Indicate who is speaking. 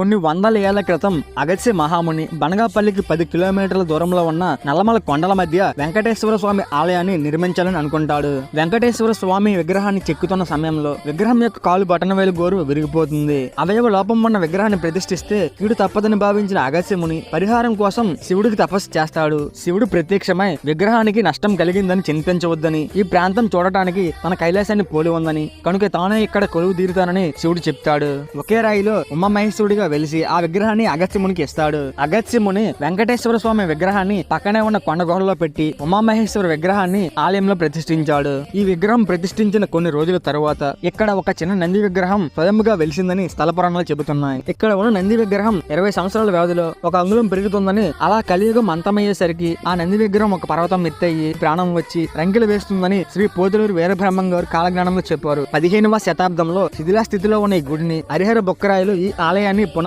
Speaker 1: కొన్ని వందల ఏళ్ళ క్రితం అగస్య మహాముని బనగాపల్లికి పది కిలోమీటర్ల దూరంలో ఉన్న నల్లమల కొండల మధ్య వెంకటేశ్వర స్వామి ఆలయాన్ని నిర్మించాలని అనుకుంటాడు. వెంకటేశ్వర స్వామి విగ్రహాన్ని చెక్కుతున్న సమయంలో విగ్రహం యొక్క కాలు బటనవేలు గోరు విరిగిపోతుంది. అవయవ లోపం ఉన్న విగ్రహాన్ని ప్రతిష్ఠిస్తే కీడు తప్పదని భావించిన అగస్యముని పరిహారం కోసం శివుడికి తపస్సు చేస్తాడు. శివుడు ప్రత్యక్షమై విగ్రహానికి నష్టం కలిగిందని చింతించవద్దని ఈ ప్రాంతం చూడటానికి తన కైలాసాన్ని పోలి ఉందని కనుక తానే ఇక్కడ కొలువు తీరుతానని శివుడు చెప్తాడు. ఒకే రాయిలో ఉమామహేశ్వరుడిగా వెలిసి ఆ విగ్రహాన్ని అగత్యమునికి ఇస్తాడు. అగత్యముని వెంకటేశ్వర స్వామి విగ్రహాన్ని పక్కనే ఉన్న కొండ గుహలో పెట్టి ఉమామహేశ్వర విగ్రహాన్ని ఆలయంలో ప్రతిష్ఠించాడు. ఈ విగ్రహం ప్రతిష్ఠించిన కొన్ని రోజుల తరువాత ఇక్కడ ఒక చిన్న నంది విగ్రహం స్వయంగా వెలిసిందని స్థల పురాణాలు చెబుతున్నాయి. ఇక్కడ ఉన్న నంది విగ్రహం ఇరవై సంవత్సరాల వ్యవధిలో ఒక అంగుళం పెరుగుతుందని అలా కలియుగం అంతమయ్యేసరికి ఆ నంది విగ్రహం ఒక పర్వతం ఎత్తయ్యి ప్రాణం వచ్చి రంకెలు వేస్తుందని శ్రీ పోతులూరు వీరబ్రహ్మం గారు కాలజ్ఞానంలో చెప్పారు. పదిహేనవ శతాబ్దంలో శిథిలా స్థితిలో ఉన్న ఈ గుడిని హరిహర బొక్కరాయలు ఈ ఆలయాన్ని పునః